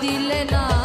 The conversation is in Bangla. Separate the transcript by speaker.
Speaker 1: দিলে না।